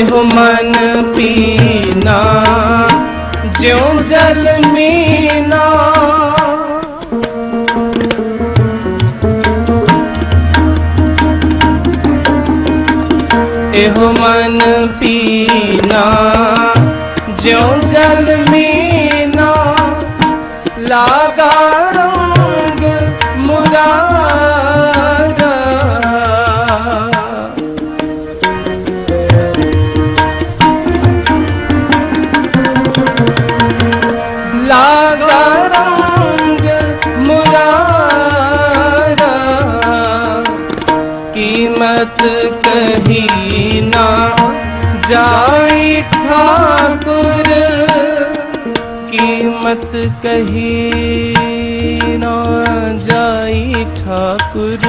ਇਹੋ ਮਨ ਪੀਨਾ ਜਿਉ ਜਲ ਮੀਨਾ। ਇਹੋ ਮਨ ਪੀਨਾ ਜਿਉ ਜਲ ਮੀਨਾ। ਲਾਗਾ ਲਾਗਾ ਰੰਗ ਮੁਰਾਰਾ। ਕੀਮਤ ਕਹੀ ਨਾ ਜਾਈ ਠਾਕੁਰ। ਕੀਮਤ ਕਹੀ ਨਾ ਜਾਈ ਠਾਕੁਰ।